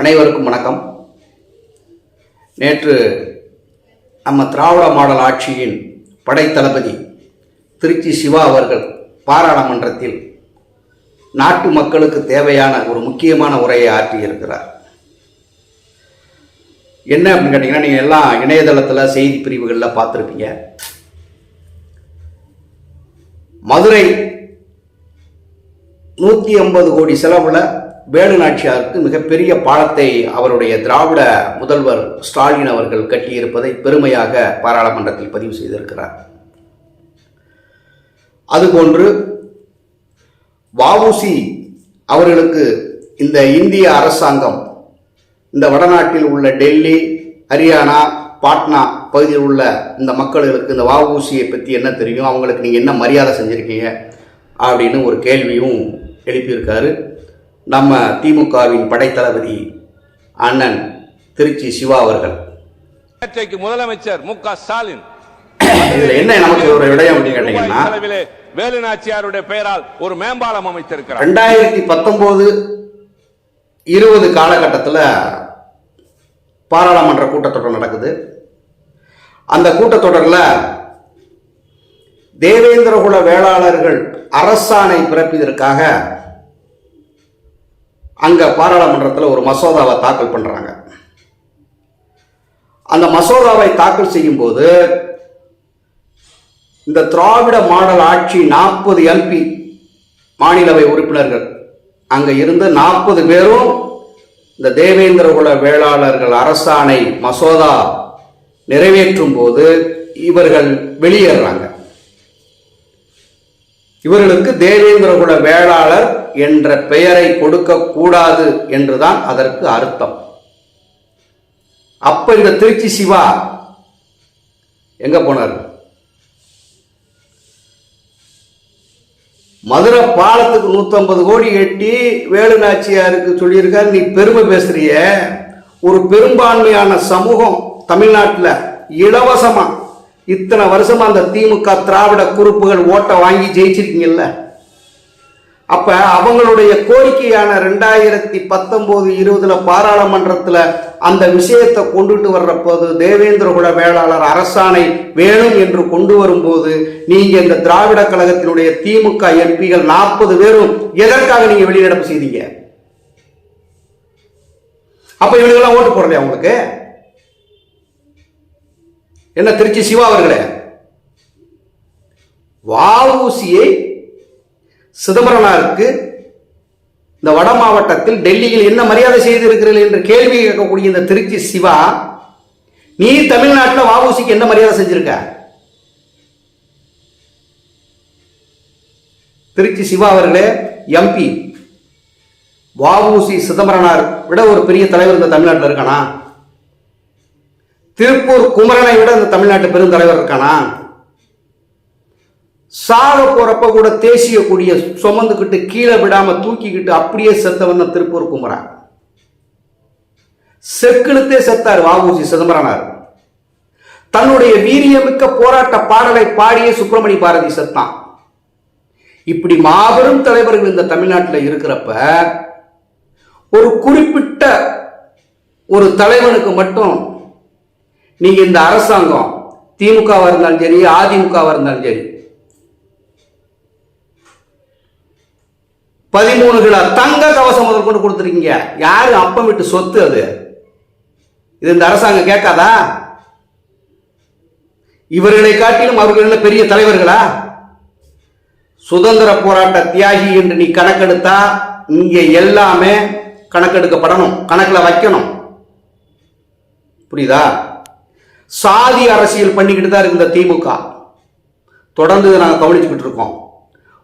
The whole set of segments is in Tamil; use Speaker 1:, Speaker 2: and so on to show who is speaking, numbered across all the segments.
Speaker 1: அனைவருக்கும் வணக்கம். நேற்று நம்ம திராவிட மாடல் ஆட்சியின் படைத்தளபதி திருச்சி சிவா அவர்கள் பாராளுமன்றத்தில் நாட்டு மக்களுக்கு தேவையான ஒரு முக்கியமான உரையை ஆற்றியிருக்கிறார். என்ன அப்படின்னு கேட்டிங்கன்னா நீங்கள் எல்லாம் இணையதளத்தில் செய்தி பிரிவுகளில் பார்த்துருப்பீங்க. மதுரை நூற்றி ஐம்பது கோடி செலவில் வேலு நாச்சியாருக்கு மிகப்பெரிய பாலத்தை அவருடைய திராவிட முதல்வர் ஸ்டாலின் அவர்கள் கட்டியிருப்பதை பெருமையாக பாராளுமன்றத்தில் பதிவு செய்திருக்கிறார். அதுபோன்று வஉசி அவர்களுக்கு இந்த இந்திய அரசாங்கம் இந்த வடநாட்டில் உள்ள டெல்லி ஹரியானா பாட்னா பகுதியில் உள்ள இந்த மக்களுக்கு இந்த வஉசியை பற்றி என்ன தெரியும்? அவங்களுக்கு நீங்கள் என்ன மரியாதை செஞ்சுருக்கீங்க? அப்படின்னு ஒரு கேள்வியும் எழுப்பியிருக்காரு. நம்ம திமுகவின் படைத்தளபதி அண்ணன் திருச்சி சிவா அவர்கள்.
Speaker 2: முதலமைச்சர் மு க ஸ்டாலின்.
Speaker 1: என்ன நமக்கு ஒரு விடயம் அப்படின்னு கேட்டீங்கன்னா
Speaker 2: செலவிலே வேலு நாச்சியாருடைய பெயரால் ஒரு மேம்பாலம் அமைத்திருக்கிறார்.
Speaker 1: ரெண்டாயிரத்தி பத்தொம்போது இருபது காலகட்டத்தில் பாராளுமன்ற கூட்டத்தொடர் நடக்குது. அந்த கூட்டத்தொடரில் தேவேந்திரகுல வேளாளர்கள் அரசாணை பிறப்பிதற்காக அங்கே பாராளுமன்றத்தில் ஒரு மசோதாவை தாக்கல் பண்ணுறாங்க அந்த மசோதாவை தாக்கல் செய்யும்போது இந்த திராவிட மாடல் ஆட்சி நாற்பது எம்பி மாநிலவை உறுப்பினர்கள் அங்கே இருந்து நாற்பது பேரும் இந்த தேவேந்திரகுல வேளாளர்கள் அரசாணை மசோதா நிறைவேற்றும் போது இவர்கள் வெளியேறாங்க. இவர்களுக்கு தேவேந்திரகுல வேளாளர் என்ற பெயரை கொடுக்கக்கூடாது என்றுதான் அதற்கு அர்த்தம். அப்ப இந்த திருச்சி சிவா எங்க போனார்? மதுரை பாலத்துக்கு 150 கோடி எட்டி வேலுநாச்சியாருக்கு சொல்லியிருக்காரு நீ பெருமை பேசுறிய. ஒரு பெரும்பான்மையான சமூகம் தமிழ்நாட்டில் இலவசமாக இத்தனை வருஷமா அந்த திமுக திராவிட குறுப்புகள் ஓட்டை வாங்கி ஜெயிச்சிருக்கீங்கல்ல. அப்ப அவங்களுடைய கோரிக்கையான ரெண்டாயிரத்தி பத்தொன்பது இருபதுல பாராளுமன்றத்துல அந்த விஷயத்தை கொண்டுட்டு வர்ற போது தேவேந்திரகுல வேளாளர் அரசாணை வேணும் என்று கொண்டு வரும்போது நீங்க இந்த திராவிட கழகத்தினுடைய திமுக எம்பிகள் நாற்பது பேரும் எதற்காக நீங்க வெளிநடப்பு செய்தீங்க? அப்ப இவனுக்கெல்லாம் ஓட்டு போடலையா உங்களுக்கு? என்ன திருச்சி சிவா அவர்களே? வாவூசியை சிதம்பரனாருக்கு இந்த வட மாவட்டத்தில் டெல்லியில் என்ன மரியாதை செய்திருக்கிறீர்கள் என்று கேள்வி கேட்கக்கூடிய இந்த திருச்சி சிவா நீ தமிழ்நாட்டில் வஉசிக்கு என்ன மரியாதை செஞ்சிருக்க? திருச்சி சிவா அவர்களே எம்பி வஉசி சிதம்பரனார் விட ஒரு பெரிய தலைவர் இந்த தமிழ்நாட்டில் இருக்கானா? திருப்பூர் குமரனை விட இந்த தமிழ்நாட்டு பெருந்தலைவர் இருக்கானா? சாக போறப்ப கூட தேசிய கொடிய சுமந்துக்கிட்டு கீழே விடாம தூக்கிக்கிட்டு அப்படியே செத்தவன் திருப்பூர் குமரா செக்கிழுத்தே செத்தார் வஉசி சிதம்பரனார். தன்னுடைய வீரியமிக்க போராட்ட பாடலை பாடியே சுப்பிரமணி பாரதி செத்தான். இப்படி மாபெரும் தலைவர்கள் இந்த தமிழ்நாட்டில் இருக்கிறப்ப ஒரு குறிப்பிட்ட ஒரு தலைவனுக்கு மட்டும் நீங்க இந்த அரசாங்கம் திமுகவாக இருந்தாலும் சரி அதிமுகவாக இருந்தாலும் சரி பதிமூணு கிலோ தங்க கவசம் முதல் கொண்டு கொடுத்துருக்கீங்க. யாரு அப்பம் விட்டு சொத்து அது? இது இந்த அரசாங்கம் கேட்காதா? இவர்களை காட்டிலும் அவர்கள் என்ன பெரிய தலைவர்களா? சுதந்திர போராட்ட தியாகி என்று நீ கணக்கெடுத்தா இங்க எல்லாமே கணக்கெடுக்கப்படணும் கணக்கில் வைக்கணும். புரியுதா? சாதி அரசியல் பண்ணிக்கிட்டு தான் இருக்கு இந்த திமுக. தொடர்ந்து நாங்கள் கவனிச்சுக்கிட்டு இருக்கோம்.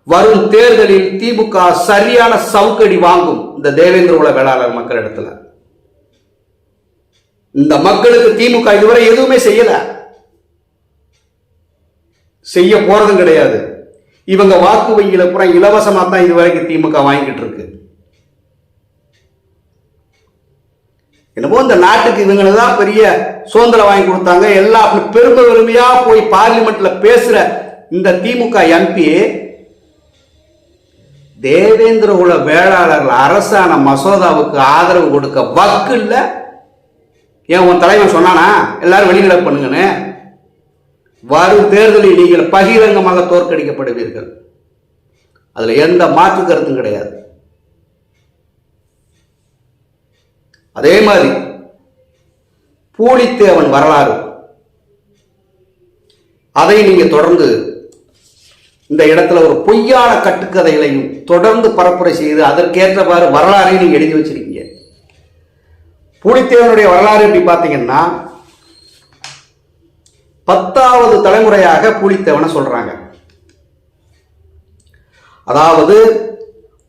Speaker 1: வரும் தேர்தலில் திமுக சரியான சவுக்கடி வாங்கும் இந்த தேவேந்திர குல வேளாளர் மக்களிடத்துல இந்த மக்களுக்கு திமுக இதுவரை எதுவுமே செய்யல. செய்ய போறதும் கிடையாது. இவங்க வாக்கு வங்கியில பூரா இலவசமா தான் இதுவரைக்கும் திமுக வாங்கிட்டு இருக்கு. என்னமோ இந்த நாட்டுக்கு இவங்களை தான் பெரிய சுதந்திரம் வாங்கி கொடுத்தாங்க. எல்லா பெருமை பெருமையா போய் பார்லிமெண்ட்ல பேசுற இந்த திமுக எம்பி தேவேந்திர குல வேளாளர்கள் அரசான மசோதாவுக்கு ஆதரவு கொடுக்க வக்கு இல்லை. ஏன் உன் தலைவன் சொன்னானா? எல்லாரும் வெளிநடை பண்ணுங்கன்னு. வரும் தேர்தலில் நீங்கள் பகிரங்கமாக தோற்கடிக்கப்படுவீர்கள். அதில் எந்த மாற்று கருத்தும் கிடையாது. அதே மாதிரி பூலித்தேவன் வரலாறு. அதை நீங்கள் தொடர்ந்து இந்த இடத்துல ஒரு பொய்யான கட்டுக்கதைகளையும் தொடர்ந்து பரப்புரை செய்து அதற்கேற்றவாறு வரலாறையும் நீங்கள் எழுதி வச்சிருக்கீங்க. புலித்தேவனுடைய வரலாறு எப்படி பார்த்தீங்கன்னா பத்தாவது தலைமுறையாக புலித்தேவனை சொல்றாங்க. அதாவது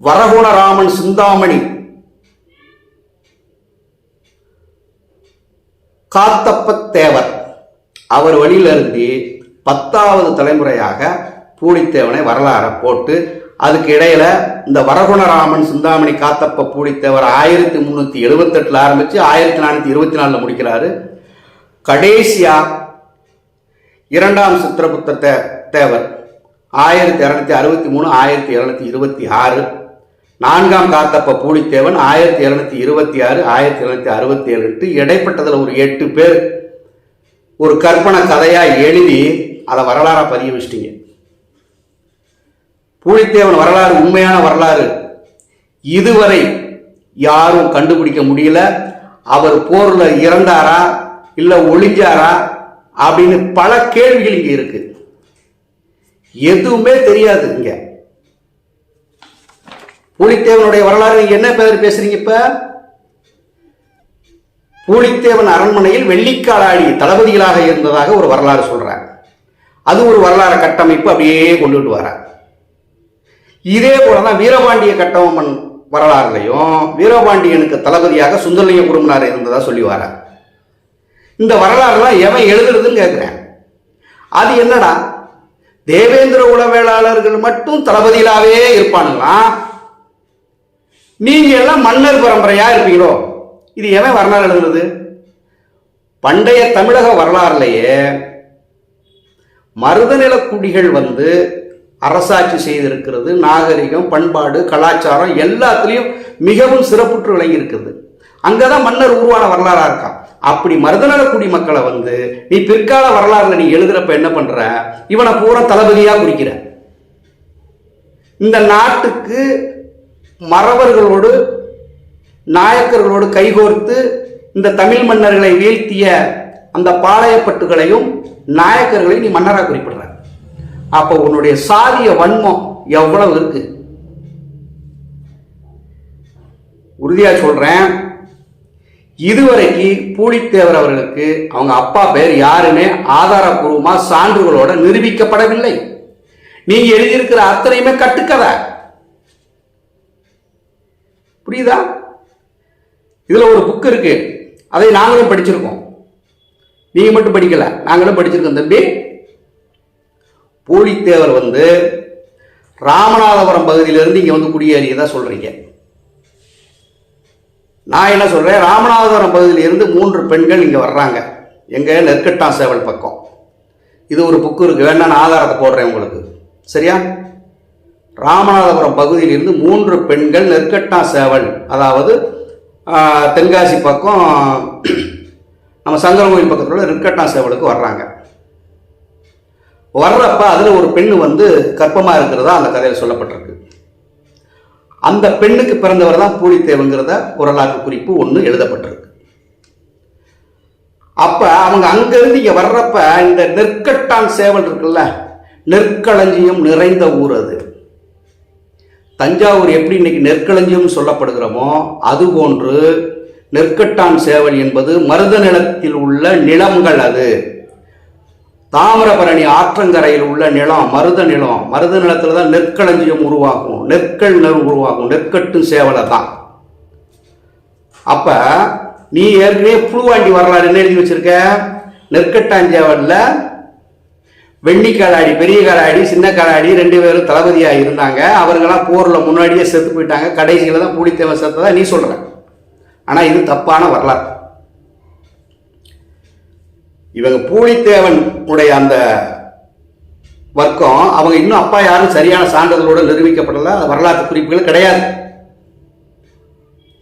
Speaker 1: வரகுணராமன் சிந்தாமணி காத்தப்ப தேவர் அவர் வழியிலிருந்து பத்தாவது தலைமுறையாக பூலித்தேவனை வரலாறை போட்டு அதுக்கு இடையில இந்த வரகுணராமன் சிந்தாமணி காத்தப்ப பூலித்தேவர் ஆயிரத்தி முந்நூற்றி எழுபத்தெட்டில் ஆரம்பித்து ஆயிரத்தி நானூற்றி இருபத்தி நாலில் முடிக்கிறாரு. கடைசியா இரண்டாம் சித்திரபுத்த தே தேவர் ஆயிரத்தி இரநூத்தி அறுபத்தி மூணு ஆயிரத்தி இரநூத்தி இருபத்தி ஆறு. நான்காம் காத்தப்ப பூலித்தேவன் ஆயிரத்தி இரநூத்தி இருபத்தி ஆறு ஆயிரத்தி இரநூத்தி அறுபத்தி ஏழு இடைப்பட்டதில் ஒரு எட்டு பேர் ஒரு கற்பனை கதையாக எழுதி அதை வரலாறாக பதிய வச்சிட்டிங்க. பூலித்தேவன் வரலாறு உண்மையான வரலாறு. இதுவரை யாரும் கண்டுபிடிக்க முடியல. அவர் போரில் இறந்தாரா இல்லை ஒளிஞ்சாரா அப்படின்னு பல கேள்விகள் இங்கே இருக்கு. எதுவுமே தெரியாது இங்க. பூலித்தேவனுடைய வரலாறு நீங்க என்ன பேர் பேசுறீங்க இப்ப? பூலித்தேவன் அரண்மனையில் வெள்ளிக்காலாடி தளபதிகளாக இருந்ததாக ஒரு வரலாறு சொல்றார். அது ஒரு வரலாறு கட்டமைப்பு அப்படியே கொண்டுட்டு வர இதே போலதான் வீரபாண்டிய கட்டபொம்மன் வரலாறுலையும் வீரபாண்டியனுக்கு தளபதியாக சுந்தரலிங்க குடும்பனார் இருந்ததா சொல்லி இந்த வரலாறுலாம் எவன் எழுதுறதுன்னு கேட்குறேன் அது என்னடா? தேவேந்திர உளவேளாளர்கள் மட்டும் தளபதியிலாவே இருப்பானுங்களா? நீங்க எல்லாம் மன்னர் பரம்பரையா இருப்பீங்களோ? இது எவன் வரலாறு எழுதுறது? பண்டைய தமிழக வரலாறுலேயே மருதநில குடிகள் வந்து அரசாட்சி செய்திருக்கிறது நாகரிகம் பண்பாடு கலாச்சாரம் எல்லாத்துலேயும் மிகவும் சிறப்புற்று விளங்கி இருக்குது அங்கதான் மன்னர் உருவான வரலாறாக இருக்கான் அப்படி மருதநல குடிமக்களை வந்து நீ பிற்கால வரலாறுல நீ எழுதுறப்ப என்ன பண்ற? இவனை பூரா தளபதியா குறிக்கிற. இந்த நாட்டுக்கு மறவர்களோடு நாயக்கர்களோடு கைகோர்த்து இந்த தமிழ் மன்னர்களை வீழ்த்திய அந்த பாளையப்பட்டுகளையும் நாயக்கர்களையும் நீ மன்னராக குறிப்பிடுற. அப்போ உன்னுடைய சாதிய வன்மம் எவ்வளவு இருக்கு? உறுதியாக சொல்றேன். இதுவரைக்கு பூலித்தேவர் அவர்களுக்கு அவங்க அப்பா பேர் யாருமே ஆதாரபூர்வமாக சான்றுகளோட நிரூபிக்கப்படவில்லை. நீங்க எழுதியிருக்கிற அத்தனையுமே கட்டுக்கதை. புரியுதா? இதில் ஒரு புக் இருக்கு. அதை நாங்களும் படிச்சிருக்கோம். நீங்கள் மட்டும் படிக்கல. நாங்களும் படிச்சிருக்கோம் தம்பி. போலித்தேவர் வந்து ராமநாதபுரம் பகுதியிலிருந்து இங்கே வந்து குடியேரியை தான் சொல்கிறீங்க நான் என்ன சொல்கிறேன் ராமநாதபுரம் பகுதியிலிருந்து மூன்று பெண்கள் இங்கே வர்றாங்க. எங்கே? நெற்கட்டா சேவல் பக்கம். இது ஒரு புக்கு இருக்கு. வேணா நான் ஆதாரத்தை போடுறேன் உங்களுக்கு. சரியா? ராமநாதபுரம் பகுதியிலிருந்து மூன்று பெண்கள் நெற்கட்டா சேவல். அதாவது தென்காசி பக்கம் நம்ம சங்கரங்கோயில் பக்கத்தில் உள்ள நெற்கட்டா சேவலுக்கு வர்றாங்க. வர்றப்ப அதில் ஒரு பெண்ணு வந்து கர்ப்பமாக இருக்கிறதா அந்த கதையில் சொல்லப்பட்டிருக்கு. அந்த பெண்ணுக்கு பிறந்தவர் தான் பூலித்தேவங்கிறத வரலாற்று குறிப்பு ஒன்று எழுதப்பட்டிருக்கு. அப்போ அவங்க அங்கேருந்து இங்கே வர்றப்ப இந்த நெற்கட்டான் சேவல் இருக்குல்ல நெற்களஞ்சியம் நிறைந்த ஊர் அது. தஞ்சாவூர் எப்படி இன்னைக்கு நெற்களஞ்சியம் சொல்லப்படுகிறோமோ அதுபோன்று நெற்கட்டான் சேவல் என்பது மருத நிலத்தில் உள்ள நிலங்கள் அது. தாமிரபரணி ஆற்றங்கரையில் உள்ள நிலம் மருத நிலம் மருத நிலத்தில் தான் நெற்களஞ்சியம் உருவாகும். நெற்கள் நெல் உருவாகும். நெற்கட்டு சேவலை தான். அப்போ நீ ஏற்கனவே புழுவாண்டி வரலாறு என்ன எழுதி வச்சிருக்க? நெற்கட்டாஞ்சேவல்ல வெண்ணி காலாடி பெரிய காலாடி சின்ன காலாடி ரெண்டு பேரும் தளபதியாக இருந்தாங்க. அவர்களாம் போரில் முன்னாடியே செத்து போயிட்டாங்க. கடைசியில் தான் பூலித்தேவன் செத்ததாக நீ சொல்கிற ஆனால் இது தப்பான வரலாறு. இவங்க பூலித்தேவன் உடைய அந்த வர்க்கம் அவங்க இன்னும் அப்பா யாரும் சரியான சான்றிதழோடு நிரூபிக்கப்படல வரலாற்று குறிப்புகள் கிடையாது.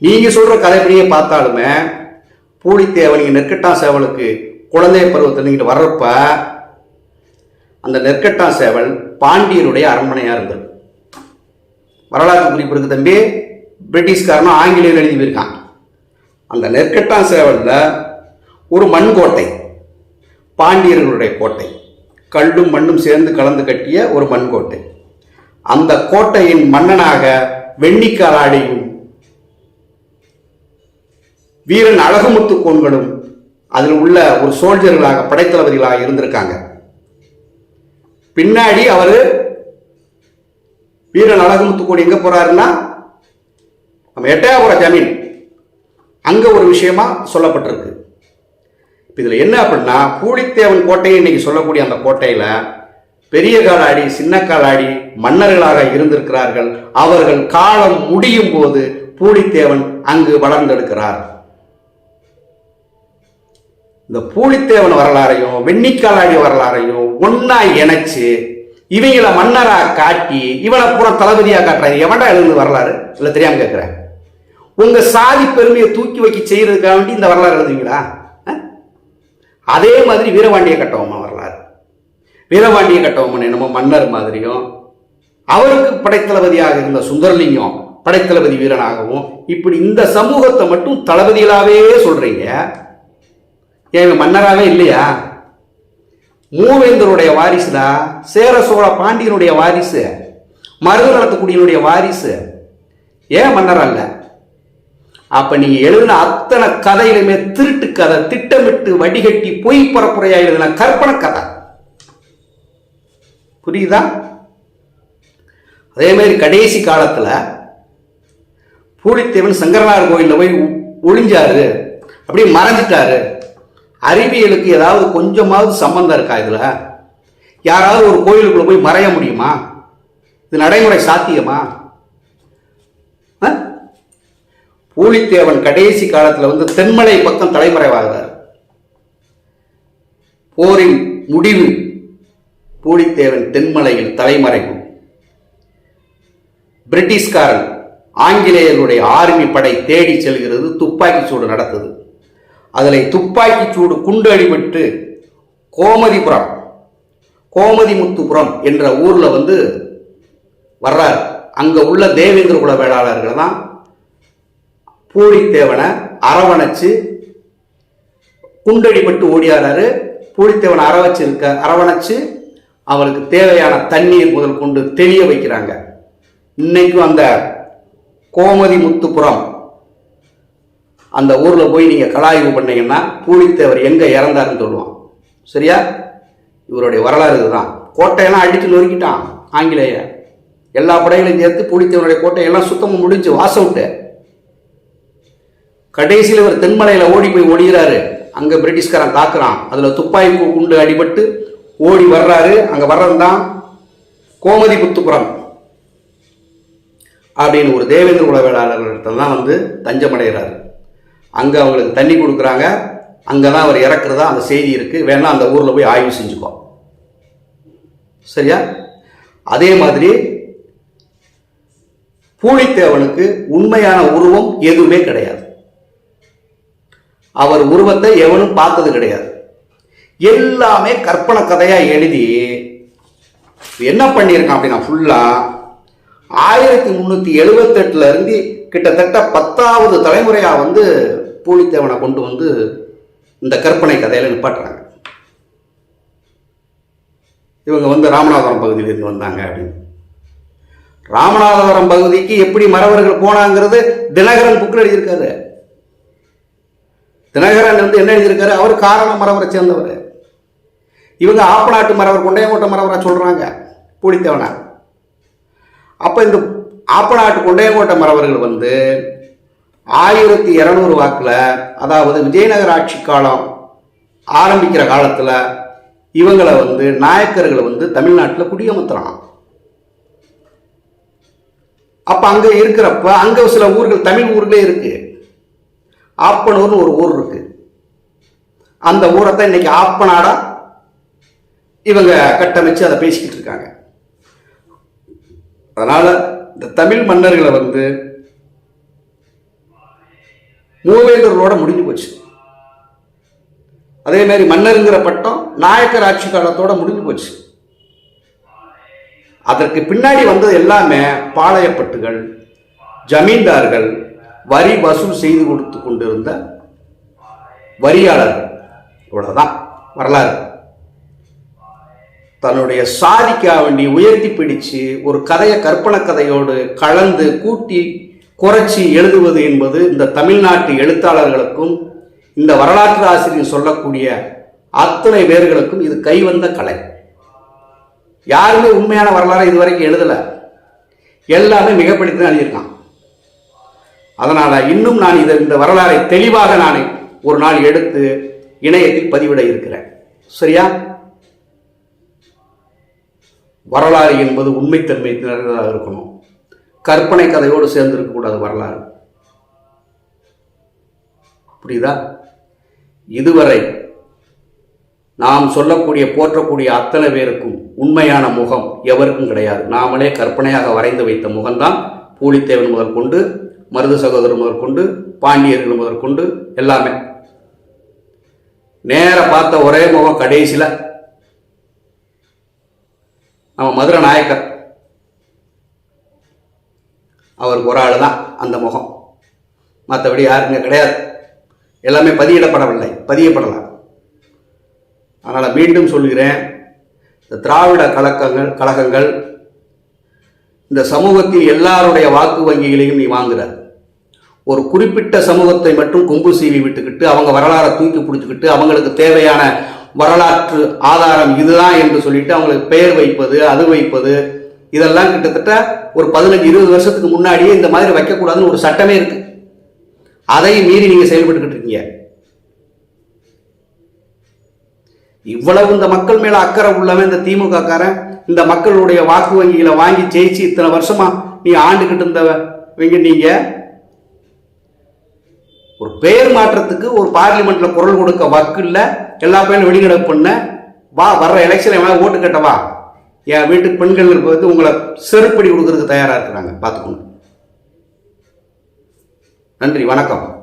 Speaker 1: நீங்க சொல்ற கதைப்படியே பார்த்தாலுமே பூலித்தேவன் நீங்க நெற்கட்டான் சேவலுக்கு குழந்தை பருவத்தில் நீங்கள் வர்றப்ப அந்த நெற்கட்டான் சேவல் பாண்டியருடைய அரண்மனையாக இருந்தது. வரலாற்று குறிப்பு இருக்கு தம்பி. பிரிட்டிஷ்காரனும் ஆங்கிலேயர் எழுதி போயிருக்கான். அந்த நெற்கட்டான் சேவலில் ஒரு மண் கோட்டை பாண்டியர்களுடைய கோட்டை. கல்லும் மண்ணும் சேர்ந்து கலந்து கட்டிய ஒரு மண் கோட்டை அந்த கோட்டையின் மன்னனாக வெண்ணிக்காலாடியும் வீரன் அழகுமுத்து கோன்களும் அதில் உள்ள ஒரு சோல்ஜர்களாக படைத்தளபதிகளாக இருந்திருக்காங்க. பின்னாடி அவர் வீரன் அழகுமுத்து கோடி எங்கே போறாருன்னா நம்ம எட்டயாபுர ஜமீன். அங்கே ஒரு விஷயமா சொல்லப்பட்டிருக்கு. இதில் என்ன அப்படின்னா பூலித்தேவன் கோட்டையை இன்னைக்கு சொல்லக்கூடிய அந்த கோட்டையில் பெரிய காலாடி சின்ன காலாடி மன்னர்களாக இருந்திருக்கிறார்கள். அவர்கள் காலம் முடியும் போது பூலித்தேவன் அங்கு வளர்ந்தெடுக்கிறார். இந்த பூலித்தேவன் வரலாறையும் வெண்ணிக்காலாடி வரலாறையும் ஒன்னா இணைச்சு இவங்கள மன்னரா காட்டி இவளை பூரா தளபதியா காட்டுறாங்க எவன்டா எழுந்து வரலாறு? இல்லை தெரியாம கேட்கிறேன். உங்க சாதி பெருமையை தூக்கி வைக்க செய்யறதுக்காக வேண்டி இந்த வரலாறு எழுதுவீங்களா? அதே மாதிரி வீரபாண்டிய கட்டபொம்மன் வரலாறு. வீரபாண்டிய கட்டபொம்மன் என்னமோ மன்னர் மாதிரியும் அவருக்கு படைத்தளபதியாக இருந்த சுந்தரலிங்கம் படைத்தளபதி வீரனாகவும் இப்படி இந்த சமூகத்தை மட்டும் தளபதிகளாகவே சொல்றீங்க. ஏன் மன்னராகவே இல்லையா? மூவேந்தருடைய வாரிசுடா சேர சோழ பாண்டியனுடைய வாரிசு மருதநலத்துக்குடியினுடைய வாரிசு. ஏன் மன்னர் அல்ல? அப்ப நீங்க எழுதின அத்தனை கதையிலுமே திருட்டு கதை திட்டமிட்டு வடிகட்டி பொய் பரப்புரையா எழுதின கற்பனை கதை. புரியுதா? அதே மாதிரி கடைசி காலத்துல பூலித்தேவன் சங்கரனார் கோயிலில் போய் ஒளிஞ்சாரு அப்படியே மறைஞ்சிட்டாரு. அறிவியலுக்கு ஏதாவது கொஞ்சமாவது சம்பந்தம் இருக்கா இதில்? யாராவது ஒரு கோயிலுக்குள்ளே போய் மறைய முடியுமா? இது நடைமுறை சாத்தியமா? பூலித்தேவன் கடைசி காலத்தில் வந்து தென்மலை பக்கம் தலைமறைவாகிறார். போரின் முடிவு பூலித்தேவன் தென்மலையில் தலைமறைவு. பிரிட்டிஷ்காரன் ஆங்கிலேயர்களுடைய ஆர்மி படை தேடி செல்கிறது துப்பாக்கி சூடு நடத்துது. அதில் துப்பாக்கி சூடு குண்டு அடிபட்டு கோமதிபுரம் கோமதிமுத்துபுரம் என்ற ஊரில் வந்து வர்றார். அங்கே உள்ள தேவேந்திர குல வேளாளர்கள் தான் பூலித்தேவனை அரவணைச்சு குண்டடிபட்டு ஓடியாராரு பூலித்தேவனை அரவச்சு அரவணைச்சு அவருக்கு தேவையான தண்ணீர் முதல் கொண்டு தெளிய வைக்கிறாங்க. இன்னைக்கும் அந்த கோமதி முத்துப்புறம் அந்த ஊரில் போய் நீங்கள் கலாய்வு பண்ணீங்கன்னா பூலித்தேவர் எங்கே இறந்தாருன்னு சொல்லுவான். சரியா? இவருடைய வரலாறு இதுதான். கோட்டையெல்லாம் அடித்து நொறுக்கிட்டான் ஆங்கிலேய எல்லா படைகளையும் சேர்த்து பூலித்தேவனுடைய கோட்டையெல்லாம் சுத்தமாக முடிஞ்சு வாச விட்டு. கடைசியில் இவர் தென்மலையில் ஓடி போய் ஒளிகிறாரு அங்கே பிரிட்டிஷ்காரன் தாக்குறான். அதில் துப்பாக்கி குண்டு அடிபட்டு ஓடி வர்றாரு. அங்க வர்றதுதான் கோமதி புத்துப்புறம் அப்படின்னு ஒரு தேவேந்திர குல தான் வந்து தஞ்சமடைகிறாரு. அங்கே அவங்களுக்கு தண்ணி கொடுக்குறாங்க. அங்கே தான் அவர் இறக்குறதா அந்த செய்தி இருக்குது வேணால் அந்த ஊரில் போய் ஆய்வு செஞ்சுக்கோ. சரியா? அதே மாதிரி பூலித்தேவனுக்கு உண்மையான உருவம் எதுவுமே கிடையாது. அவர் உருவத்தை எவனும் பார்த்தது கிடையாது. எல்லாமே கற்பனை கதையா எழுதி என்ன பண்ணியிருக்கான் அப்படின்னா ஃபுல்லா ஆயிரத்தி முந்நூற்றி எழுபத்தெட்டுல இருந்து கிட்டத்தட்ட பத்தாவது தலைமுறையா வந்து பூலித்தேவனை கொண்டு வந்து இந்த கற்பனை கதையில நிப்பாட்டுறாங்க. இவங்க வந்து ராமநாதபுரம் பகுதியிலிருந்து வந்தாங்க அப்படின்னு. ராமநாதபுரம் பகுதிக்கு எப்படி மறவர்கள் போனாங்கிறது தினகரன் புக்கில் எழுதியிருக்காரு. தினகரன் வந்து என்ன எழுதியிருக்காரு? அவர் காரண மரவரை சேர்ந்தவர். இவங்க ஆப்பநாட்டு மரவர் கொண்டையங்கோட்டை மரவரை சொல்கிறாங்க பூலித்தேவனா அப்போ இந்த ஆப்பநாட்டு கொண்டையங்கோட்டை மரவர்கள் வந்து ஆயிரத்தி இரநூறு வாக்கில் அதாவது விஜயநகர ஆட்சி காலம் ஆரம்பிக்கிற காலத்தில் இவங்களை வந்து நாயக்கர்களை வந்து தமிழ்நாட்டில் குடியமர்த்துறான் அப்போ அங்கே இருக்கிறப்ப அங்கே சில ஊர்கள் தமிழ் ஊர்களே இருக்குது ஆப்பனூர்னு ஒரு ஊர் இருக்கு. அந்த ஊரை தான் இன்னைக்கு ஆப்பநாடா இவங்க கட்டமைச்சு அதை பேசிக்கிட்டு இருக்காங்க. அதனால் இந்த தமிழ் மன்னர்களை வந்து மூவேந்தர்களோட முடிஞ்சு போச்சு. அதே மாதிரி மன்னருங்கிற பட்டம் நாயக்கர் ஆட்சி காலத்தோட முடிஞ்சு போச்சு. அதற்கு பின்னாடி வந்தது எல்லாமே பாளையப்பட்டுகள் ஜமீன்தார்கள் வரி வசூல் செய்து கொடுத்து கொண்டிருந்த வரியாளர் இவ்வளவுதான். வரலாறு. தன்னுடைய சாதிக்க வேண்டி உயர்த்தி பிடிச்சு ஒரு கதையை கற்பனை கதையோடு கலந்து கூட்டி குறைச்சி எழுதுவது என்பது இந்த தமிழ்நாட்டு எழுத்தாளர்களுக்கும் இந்த வரலாற்று ஆசிரியர் சொல்லக்கூடிய அத்தனை பேர்களுக்கும் இது கைவந்த கலை. யாருமே உண்மையான வரலாறு இதுவரைக்கும் எழுதலை. எல்லாமே மிகப்படுத்தி தான் எழுதியிருக்கான். அதனால் இன்னும் நான் இதை இந்த வரலாறை தெளிவாக நான் ஒரு நாள் எடுத்து இணையத்தில் பதிவிட இருக்கிறேன். சரியா? வரலாறு என்பது உண்மைத்தன்மை நிறைந்ததாக இருக்கணும். கற்பனை கதையோடு சேர்ந்து இருக்கக்கூடாது வரலாறு. புரியுதா? இதுவரை நாம் சொல்லக்கூடிய போற்றக்கூடிய அத்தனை பேருக்கும் உண்மையான முகம் எவருக்கும் கிடையாது. நாமளே கற்பனையாக வரைந்து வைத்த முகம்தான் பூலித்தேவன் முதல் கொண்டு மருது சகோதரர் முதற்கொண்டு பாண்டியர்கள் முதற்கொண்டு எல்லாமே. நேர பார்த்த ஒரே முகம் கடைசியில் நம்ம மதுரை நாயக்கர். அவருக்கு ஒரு ஆள் தான் அந்த முகம். மற்றபடி யாருங்க கிடையாது. எல்லாமே பதியிடப்படவில்லை பதியப்படலாம் அதனால் மீண்டும் சொல்கிறேன் இந்த திராவிட கழகங்கள் கழகங்கள் இந்த சமூகத்தில் எல்லாருடைய வாக்கு வங்கிகளையும் நீ வாங்குற. ஒரு குறிப்பிட்ட சமூகத்தை மட்டும் கொம்பு சீவி விட்டுக்கிட்டு அவங்க வரலாறை தூக்கி பிடிச்சிக்கிட்டு அவங்களுக்கு தேவையான வரலாற்று ஆதாரம் இதுதான் என்று சொல்லிட்டு அவங்களுக்கு பெயர் வைப்பது அது வைப்பது இதெல்லாம் கிட்டத்தட்ட ஒரு பதினஞ்சு இருபது வருஷத்துக்கு முன்னாடியே இந்த மாதிரி வைக்கக்கூடாதுன்னு ஒரு சட்டமே இருக்கு. அதை மீறி நீங்க செயல்பட்டுக்கிட்டு இருக்கீங்க. இவ்வளவு இந்த மக்கள் மேல அக்கறை உள்ளவன் இந்த திமுக காரன் இந்த மக்களுடைய வாக்கு வங்கிகளை வாங்கி ஜெயிச்சு இத்தனை வருஷமா நீ ஆண்டுகிட்டு இருந்தவங்க நீங்க ஒரு பெயர் மாற்றத்துக்கு ஒரு பார்லிமெண்ட்ல குரல் கொடுக்க வக்கு இல்லை எல்லா பேரும் வெளிநடப்பு பண்ண வா வர்ற எலெக்ஷன் எவனா ஓட்டு கட்டவா என் வீட்டுக்கு பெண்கள் வந்து உங்களை செருப்படி கொடுக்கறதுக்கு தயாராக இருக்கிறாங்க. பார்த்துக்கோங்க. நன்றி வணக்கம்.